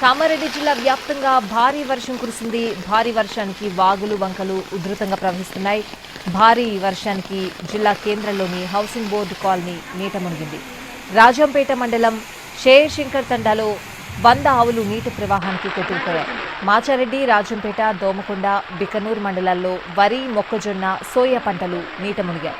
కామారెడ్డి జిల్లా వ్యాప్తంగా భారీ వర్షం కురిసింది. భారీ వర్షానికి వాగులు వంకలు ఉధృతంగా ప్రవహిస్తున్నాయి. భారీ వర్షానికి జిల్లా కేంద్రంలోని హౌసింగ్ బోర్డు కాలనీ నీట మునిగింది. రాజంపేట మండలం షేర్ శంకర్ తండాలో వంద ఆవులు నీటి ప్రవాహానికి కొట్టుకుపోయాయి. మాచారెడ్డి రాజంపేట దోమకొండ బికనూర్ మండలాల్లో వరి మొక్కజొన్న సోయా పంటలు నీట మునిగాయి.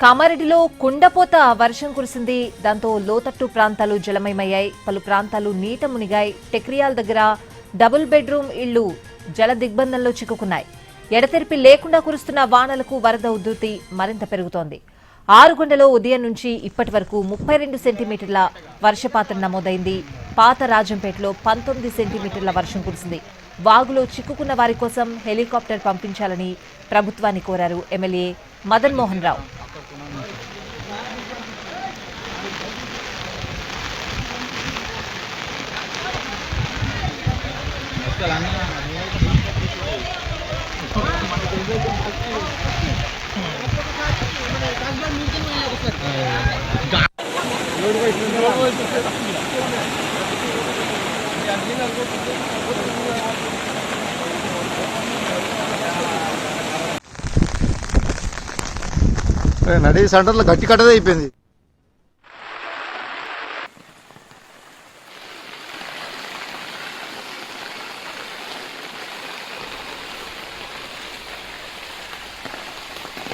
కామారెడ్డిలో కుండపోత వర్షం కురిసింది. దాంతో లోతట్టు ప్రాంతాలు జలమయమయ్యాయి. పలు ప్రాంతాలు నీట మునిగాయి. టెక్రియాల్ దగ్గర డబుల్ బెడ్రూమ్ ఇళ్ళు జల దిగ్బంధంలో చిక్కుకున్నాయి. ఎడతెరిపి లేకుండా కురుస్తున్న వానలకు వరద ఉధృతి మరింత పెరుగుతోంది. ఆరుగొండలో ఉదయం నుంచి ఇప్పటి వరకు ముప్పై రెండు సెంటీమీటర్ల వర్షపాతం నమోదైంది. పాత రాజంపేటలో పంతొమ్మిది సెంటీమీటర్ల వర్షం కురిసింది. వాగులో చిక్కుకున్న వారి కోసం హెలికాప్టర్ పంపించాలని ప్రభుత్వాన్ని కోరారు ఎమ్మెల్యే మదన్ మోహన్ రావు. నడి సెంటర్లో గట్టి కట్టదే అయిపోయింది.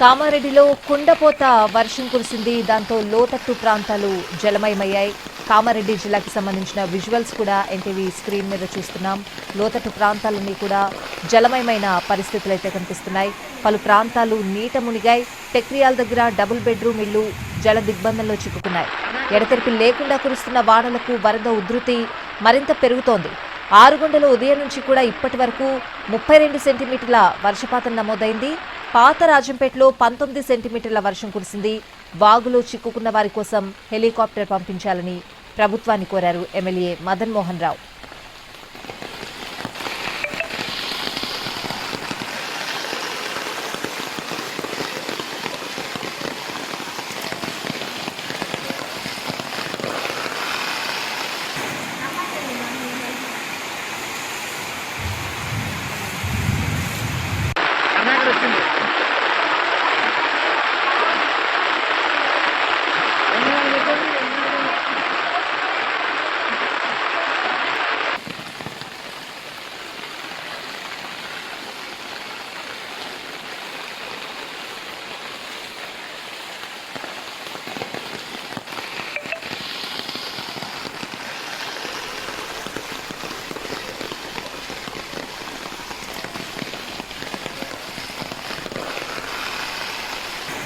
కామారెడ్డిలో కుండపోత వర్షం కురిసింది. దాంతో లోతట్టు ప్రాంతాలు జలమయమయ్యాయి. కామారెడ్డి జిల్లాకి సంబంధించిన విజువల్స్ కూడా ఎన్టీవీ స్క్రీన్ మీద చూస్తున్నాం. లోతట్టు ప్రాంతాలన్నీ కూడా జలమయమైన పరిస్థితులు అయితే కనిపిస్తున్నాయి. పలు ప్రాంతాలు నీట మునిగాయి. టెక్రియాల దగ్గర డబుల్ బెడ్రూమ్ ఇళ్ళు జల దిగ్బంధంలో చిక్కుకున్నాయి. ఎడతెరిపి లేకుండా కురుస్తున్న వానలకు వరద ఉధృతి మరింత పెరుగుతోంది. ఆరుగొండలో ఉదయం నుంచి కూడా ఇప్పటి వరకు ముప్పై రెండు సెంటీమీటర్ల వర్షపాతం నమోదైంది. పాత రాజంపేటలో పంతొమ్మిది సెంటీమీటర్ల వర్షం కురిసింది. వాగులో చిక్కుకున్న వారి కోసం హెలికాప్టర్ పంపించాలని ప్రభుత్వాన్ని కోరారు ఎమ్మెల్యే మదన్ మోహన్ రావు.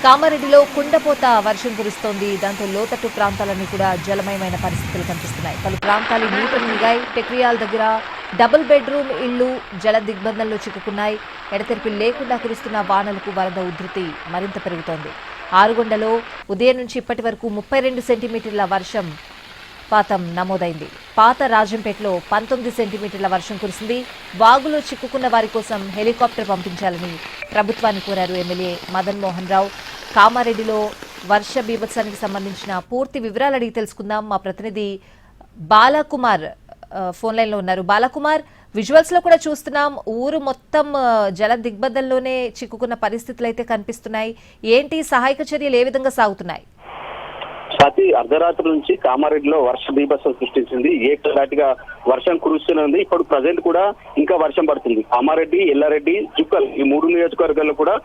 కామారెడ్డిలో కుండపోత వర్షం కురుస్తోంది. దాంతో లోతట్టు ప్రాంతాలన్నీ కూడా జలమయమైన పరిస్థితులు కనిపిస్తున్నాయి. పలు ప్రాంతాలు నీట మునిగాయి టెక్రియాల దగ్గర డబుల్ బెడ్రూమ్ ఇళ్ళు జల దిగ్బంధంలో చిక్కుకున్నాయి. ఎడతెరిపి లేకుండా కురుస్తున్న వానలకు వరద ఉధృతి మరింత పెరుగుతోంది. ఆరుగొండలో ఉదయం నుంచి ఇప్పటి వరకు ముప్పై రెండు సెంటీమీటర్ల వర్షం పాతం నమోదైంది. పాత రాజంపేటలో పంతొమ్మిది సెంటీమీటర్ల వర్షం కురిసింది. వాగులో చిక్కుకున్న వారి కోసం హెలికాప్టర్ పంపించాలని ప్రభుత్వాన్ని కోరారు ఎమ్మెల్యే మదన్ మోహన్ రావు. కామారెడ్డిలో వర్ష బీభత్సానికి సంబంధించిన పూర్తి వివరాలు అడిగి తెలుసుకుందాం. మా ప్రతినిధి బాలకుమార్ ఫోన్ లైన్లో ఉన్నారు. బాలకుమార్ విజువల్స్లో కూడా చూస్తున్నాం. ఊరు మొత్తం జల దిగ్బంధంలోనే చిక్కుకున్న పరిస్థితులు అయితే కనిపిస్తున్నాయి. ఏంటి సహాయక చర్యలు ఏ విధంగా సాగుతున్నాయి? స్వాతి అర్ధరాత్రి నుంచి కామారెడ్డిలో వర్ష బీభత్సం సృష్టించింది. ఏకదాటిగా వర్షం కురుస్తున్నది ఇప్పుడు ప్రజెంట్ కూడా ఇంకా వర్షం పడుతుంది. కామారెడ్డి ఎల్లారెడ్డి జుక్కల్ ఈ మూడు నియోజకవర్గాల్లో కూడా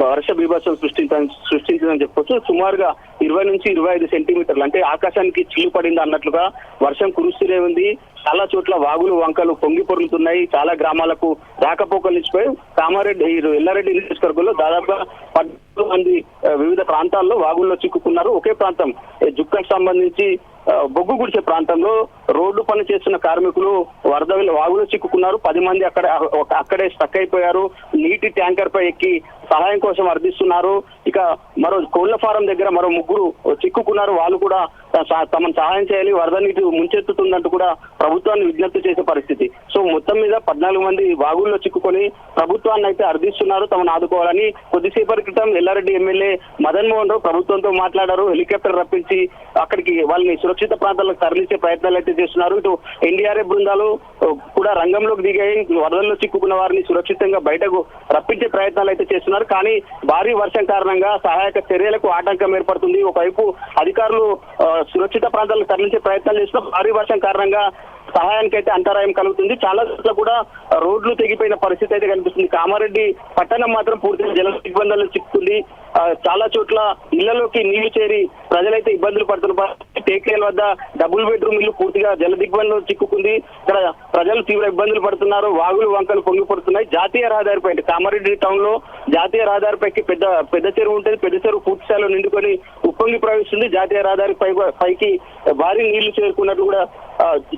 వర్ష బీభత్సం సృష్టించ సృష్టించిందని చెప్పొచ్చు. సుమారుగా ఇరవై నుంచి ఇరవై ఐదు సెంటీమీటర్లు అంటే ఆకాశానికి చిల్లు పడింది అన్నట్లుగా వర్షం కురుస్తూనే ఉంది. చాలా చోట్ల వాగులు వంకలు పొంగి పొరులుతున్నాయి. చాలా గ్రామాలకు రాకపోకలు నిలిచిపోయి కామారెడ్డి ఈ ఎల్లారెడ్డి నియోజకవర్గంలో దాదాపుగా పద్నాలుగు మంది వివిధ ప్రాంతాల్లో వాగుల్లో చిక్కుకున్నారు. ఒకే ప్రాంతం జుక్కకు సంబంధించి బొగ్గు గుడిచే ప్రాంతంలో రోడ్డు పని చేస్తున్న కార్మికులు వరద వాగులో చిక్కుకున్నారు. పది మంది అక్కడ ఒక- అక్కడే స్టక్ అయిపోయారు. నీటి ట్యాంకర్ పై ఎక్కి సహాయం కోసం అర్థిస్తున్నారు. ఇక మరో కోళ్ళ ఫారం దగ్గర మరో ముగ్గురు చిక్కుకున్నారు. వాళ్ళు కూడా తమను సహాయం చేయాలి. వరద నీటి ముంచెత్తుతుందంటూ కూడా ప్రభుత్వాన్ని విజ్ఞప్తి చేసే పరిస్థితి. సో మొత్తం మీద పద్నాలుగు మంది వాగుల్లో చిక్కుకొని ప్రభుత్వాన్ని అయితే అర్థిస్తున్నారు. తమను ఆదుకోవాలని కొద్దిసేపటి క్రితం ఎల్లారెడ్డి ఎమ్మెల్యే మదన్ మోహన్ రావు ప్రభుత్వంతో మాట్లాడారు. హెలికాప్టర్ రప్పించి అక్కడికి వాళ్ళని సురక్షిత ప్రాంతాలకు తరలించే ప్రయత్నాలు అయితే చేస్తున్నారు. ఇటు ఎన్డీఆర్ఎఫ్ బృందాలు కూడా రంగంలోకి దిగాయి. వరదల్లో చిక్కుకున్న వారిని సురక్షితంగా బయటకు రప్పించే ప్రయత్నాలు అయితే చేస్తున్నారు. కానీ భారీ వర్షం కారణంగా సహాయక చర్యలకు ఆటంకం ఏర్పడుతుంది. ఒకవైపు అధికారులు సురక్షిత ప్రాంతాలకు తరలించే ప్రయత్నాలు చేస్తున్న భారీ వర్షం కారణంగా సహాయానికి అయితే అంతరాయం కలుగుతుంది. చాలా చోట్ల కూడా రోడ్లు తెగిపోయిన పరిస్థితి అయితే కనిపిస్తుంది. కామారెడ్డి పట్టణం మాత్రం పూర్తిగా జల ఇబ్బందులు చిక్కుతుంది. చాలా చోట్ల ఇళ్ళలోకి నీళ్ళు చేరి ప్రజలైతే ఇబ్బందులు పడుతున్న పరిస్థితి. టేకేల వద్ద డబుల్ బెడ్రూమ్ ఇల్లు పూర్తిగా జల దిగ్బంధంలో చిక్కుకుంది. ఇక్కడ ప్రజలు తీవ్ర ఇబ్బందులు పడుతున్నారు. వాగులు వంకలు పొంగి పడుతున్నాయి జాతీయ రహదారిపై అంటే కామారెడ్డి టౌన్లో జాతీయ రహదారిపైకి పెద్ద పెద్ద చెరువు ఉంటుంది. పెద్ద చెరువు పూర్తి స్థాయిలో నిండుకొని ఉప్పొంగి ప్రవేశిస్తుంది జాతీయ రహదారి పైకి భారీ నీళ్ళు చేరుకున్నట్టు కూడా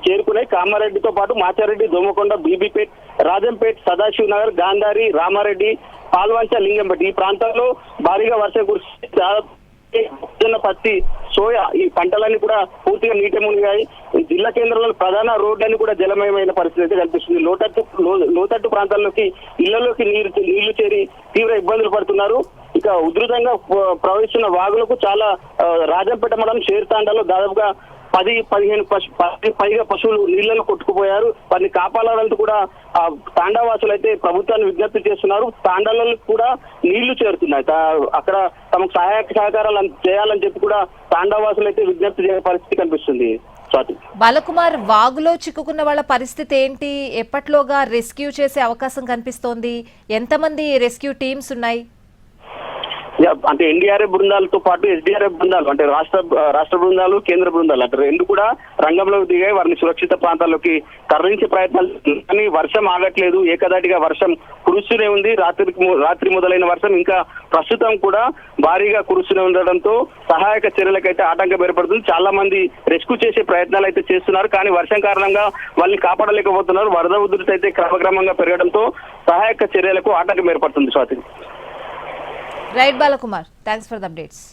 చేరుకున్నాయి. కామారెడ్డితో పాటు మాచారెడ్డి దోమకొండ బీబీపేట్ రాజంపేట్ సదాశివ్ నగర్ గాంధారి రామారెడ్డి పాల్వంచ లింగంపేట. ఈ ప్రాంతాల్లో భారీగా వర్షం కురిసి దాదాపు మొక్కజొన్న పత్తి సోయా ఈ పంటలన్నీ కూడా పూర్తిగా నీట మునిగాయి. జిల్లా కేంద్రంలో ప్రధాన రోడ్లన్నీ కూడా జలమయమైన పరిస్థితి అయితే కనిపిస్తుంది. లోతట్టు లోతట్టు ప్రాంతాల్లోకి ఇళ్ళలోకి నీరు నీళ్ళు చేరి తీవ్ర ఇబ్బందులు పడుతున్నారు. ఇక ఉధృతంగా ప్రవహిస్తున్న వాగులకు చాలా రాజంపేట మండలం చేరుతాండలో దాదాపుగా పది పదిహేను పశు పది పైగా పశువులు నీళ్ళను కొట్టుకుపోయారు. వారిని కాపాడాలంటూ కూడా ఆ తాండావాసులు అయితే ప్రభుత్వాన్ని విజ్ఞప్తి చేస్తున్నారు. తాండాలలో కూడా నీళ్ళు చేరుతున్నాయి. అక్కడ తమకు సహాయక సహకారాలు చేయాలని చెప్పి కూడా తాండావాసులు అయితే విజ్ఞప్తి చేసే పరిస్థితి కనిపిస్తుంది. స్వాతి. బాలకుమార్ వాగులో చిక్కుకున్న వాళ్ళ పరిస్థితి ఏంటి? ఎప్పట్లోగా రెస్క్యూ చేసే అవకాశం కనిపిస్తోంది? ఎంతమంది రెస్క్యూ టీమ్స్ ఉన్నాయి? అంటే ఎన్డీఆర్ఎఫ్ బృందాలతో పాటు ఎస్డీఆర్ఎఫ్ బృందాలు అంటే రాష్ట్ర రాష్ట్ర బృందాలు కేంద్ర బృందాలు అంటే రెండు కూడా రంగంలోకి దిగాయి వారిని సురక్షిత ప్రాంతాల్లోకి తరలించే ప్రయత్నాలు కానీ వర్షం ఆగట్లేదు ఏకదాటిగా వర్షం కురుస్తూనే ఉంది. రాత్రి రాత్రి మొదలైన వర్షం ఇంకా ప్రస్తుతం కూడా భారీగా కురుస్తూనే ఉండడంతో సహాయక చర్యలకైతే ఆటంకం ఏర్పడుతుంది. చాలా మంది రెస్క్యూ చేసే ప్రయత్నాలు అయితే చేస్తున్నారు. కానీ వర్షం కారణంగా వాళ్ళని కాపాడలేకపోతున్నారు. వరద ఉధృతి అయితే క్రమక్రమంగా పెరగడంతో సహాయక చర్యలకు ఆటంకం ఏర్పడుతుంది Swathi. right Balakumar thanks for the updates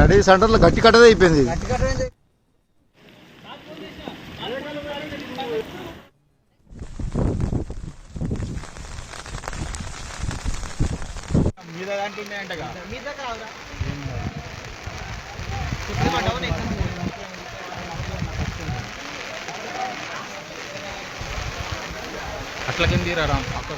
నడి సెంటర్లో గట్టి కట్టదే అయిపోయింది. అట్లా కింద తీరా అక్కడ